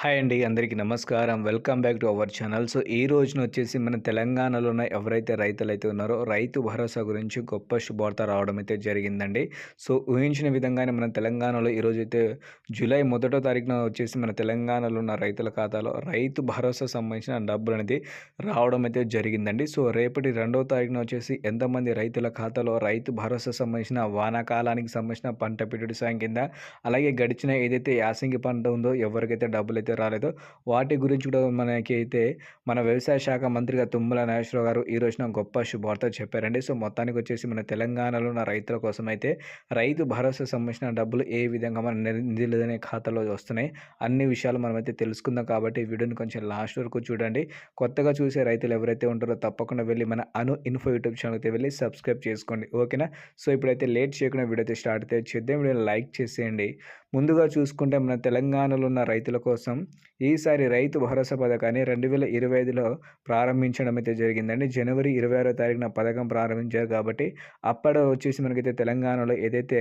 Hi అండి అందరికీ నమస్కారం. Welcome back to our channel. So ఈ రోజున వచ్చేసి మన తెలంగాణలో ఉన్న ఎవరైతే రైతులు అయితే ఉన్నారో రైతు భరోసా గురించి గొప్ప శుభార్త రావడం అయితే జరిగిందండి. సో ఊహించిన విధంగానే మన తెలంగాణలో ఈరోజు అయితే జూలై మొదటో తారీఖున వచ్చేసి మన తెలంగాణలో ఉన్న రైతుల ఖాతాలో రైతు భరోసా సంబంధించిన డబ్బులు అనేది రావడం అయితే జరిగిందండి. సో రేపటి రెండవ తారీఖున వచ్చేసి ఎంతమంది రైతుల ఖాతాలో రైతు భరోసా సంబంధించిన వానాకాలానికి సంబంధించిన పంట పెట్టుడు సాయం కింద అలాగే గడిచిన ఏదైతే యాసంగి పంట ఉందో ఎవరికైతే డబ్బులు అయితే రాలేదో. వాటి గురించి కూడా మనకి అయితే మన వ్యవసాయ శాఖ మంత్రిగా తుమ్మల నాగేశ్వరరావు గారు ఈ రోజున గొప్ప శుభార్త చెప్పారండి. సో మొత్తానికి వచ్చేసి మన తెలంగాణలో ఉన్న రైతుల కోసం అయితే రైతు భరోసా సంబంధించిన డబ్బులు ఏ విధంగా మన నిధులనే ఖాతాలో వస్తున్నాయి అన్ని విషయాలు మనమైతే తెలుసుకుందాం కాబట్టి వీడియోని కొంచెం లాస్ట్ వరకు చూడండి. కొత్తగా చూసే రైతులు ఎవరైతే ఉంటారో తప్పకుండా వెళ్ళి మన అను ఇన్ఫో యూట్యూబ్ ఛానల్ అయితే వెళ్ళి సబ్స్క్రైబ్ చేసుకోండి. ఓకేనా? సో ఇప్పుడైతే లేట్ చేయకుండా వీడియో అయితే స్టార్ట్ అయితే చేద్దాం. వీడియో లైక్ చేసేయండి. ముందుగా చూసుకుంటే మన తెలంగాణలో ఉన్న రైతుల కోసం ఈసారి రైతు భరోసా పథకాన్ని రెండు వేల ఇరవై ఐదులో ప్రారంభించడం అయితే జరిగిందండి. జనవరి ఇరవై ఆరో తారీఖున పథకం ప్రారంభించారు కాబట్టి అప్పటి వచ్చేసి మనకైతే తెలంగాణలో ఏదైతే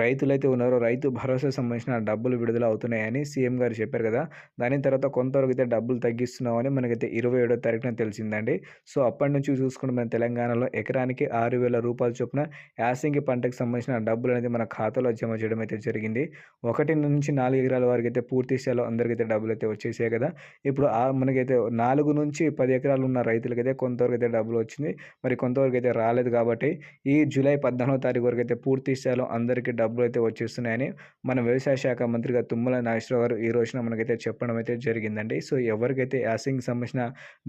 రైతులైతే ఉన్నారో రైతు భరోసా సంబంధించిన డబ్బులు విడుదల అవుతున్నాయని సీఎం గారు చెప్పారు కదా. దాని తర్వాత కొంతవరకు అయితే డబ్బులు తగ్గిస్తున్నామని మనకైతే ఇరవై ఏడో తారీఖున తెలిసిందండి. సో అప్పటి నుంచి చూసుకుంటే మన తెలంగాణలో ఎకరానికి ఆరు వేల రూపాయల చొప్పున యాసింగి పంటకు సంబంధించిన డబ్బులు అనేది మన ఖాతాలో జమ చేయడం అయితే జరిగింది. ఒకటి నుంచి నాలుగు ఎకరాల వరకు అయితే పూర్తి స్థాయిలో అయితే డబ్బులు అయితే వచ్చేసాయి కదా. ఇప్పుడు ఆ మనకైతే నాలుగు నుంచి పది ఎకరాలు ఉన్న రైతులకైతే కొంతవరకు అయితే డబ్బులు వచ్చింది. మరి కొంతవరకు అయితే రాలేదు కాబట్టి ఈ జూలై పద్నాలుగో తారీఖు వరకు అయితే పూర్తి స్థాయిలో అందరికీ డబ్బులు అయితే వచ్చేస్తున్నాయని మన వ్యవసాయ శాఖ మంత్రిగా తుమ్మల నాగేశ్వరరావు గారు ఈ రోజున మనకైతే చెప్పడం అయితే జరిగిందండి. సో ఎవరికైతే యాసింగ్ సంబంధించిన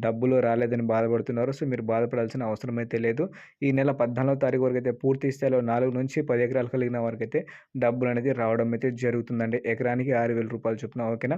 డబ్బులు రాలేదని బాధపడుతున్నారో సో మీరు బాధపడాల్సిన అవసరం అయితే లేదు. ఈ నెల పద్నాలుగో తారీఖు వరకు అయితే పూర్తి స్థాయిలో నాలుగు నుంచి పది ఎకరాలు కలిగిన వరకు అయితే డబ్బులు అనేది రావడం అయితే జరుగుతుందండి. ఎకరానికి ఆరు వేల రూపాయలు చొప్పున ఓకేనా?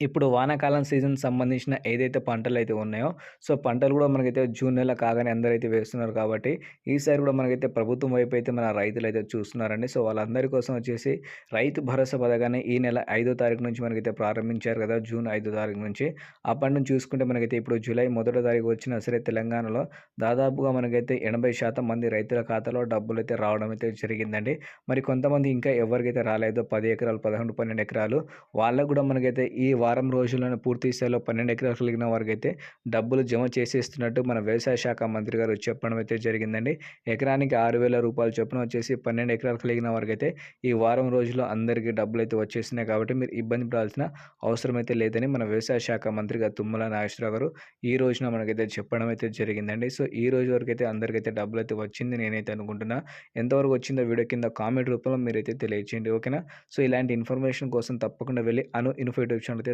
ఇప్పుడు వానాకాలం సీజన్ సంబంధించిన ఏదైతే పంటలు అయితే ఉన్నాయో సో పంటలు కూడా మనకైతే జూన్ నెల కాగానే అందరైతే వేస్తున్నారు కాబట్టి ఈసారి కూడా మనకైతే ప్రభుత్వం వైపు అయితే మన రైతులు అయితే చూస్తున్నారండి. సో వాళ్ళందరి కోసం వచ్చేసి రైతు భరోసా పథకాన్ని ఈ నెల ఐదో తారీఖు నుంచి మనకైతే ప్రారంభించారు కదా జూన్ ఐదో తారీఖు నుంచి. అప్పటి నుంచి చూసుకుంటే మనకైతే ఇప్పుడు జూలై మొదటి తారీఖు వచ్చినా సరే తెలంగాణలో దాదాపుగా మనకైతే ఎనభై శాతం మంది రైతుల ఖాతాలో డబ్బులు అయితే రావడం అయితే జరిగిందండి. మరి కొంతమంది ఇంకా ఎవరికైతే రాలేదో పది ఎకరాలు పదకొండు పన్నెండు ఎకరాలు వాళ్ళకు కూడా మనకైతే ఈ వారం రోజుల్లోనే పూర్తి స్థాయిలో పన్నెండు ఎకరాలు కలిగిన వారికి అయితే డబ్బులు జమ చేసేస్తున్నట్టు మన వ్యవసాయ శాఖ మంత్రి గారు చెప్పడం అయితే జరిగిందండి. ఎకరానికి ఆరు వేల రూపాయలు చొప్పున వచ్చేసి పన్నెండు ఎకరాలు కలిగిన వారికి అయితే ఈ వారం రోజుల్లో అందరికీ డబ్బులు అయితే వచ్చేసినాయి కాబట్టి మీరు ఇబ్బంది పడాల్సిన అవసరం అయితే లేదని మన వ్యవసాయ శాఖ మంత్రిగా తుమ్మల నాగేశ్వరరావు గారు ఈ రోజున మనకైతే చెప్పడం అయితే జరిగిందండి. సో ఈ రోజు వరకు అయితే అందరికైతే డబ్బులు అయితే వచ్చింది నేనైతే అనుకుంటున్నా. ఎంతవరకు వచ్చిందో వీడియో కింద కామెంట్ రూపంలో మీరైతే తెలియచేయండి. ఓకేనా? సో ఇలాంటి ఇన్ఫర్మేషన్ కోసం తప్పకుండా వెళ్ళి అను ఇన్ఫో యూట్యూబ్ ఛానల్ అయితే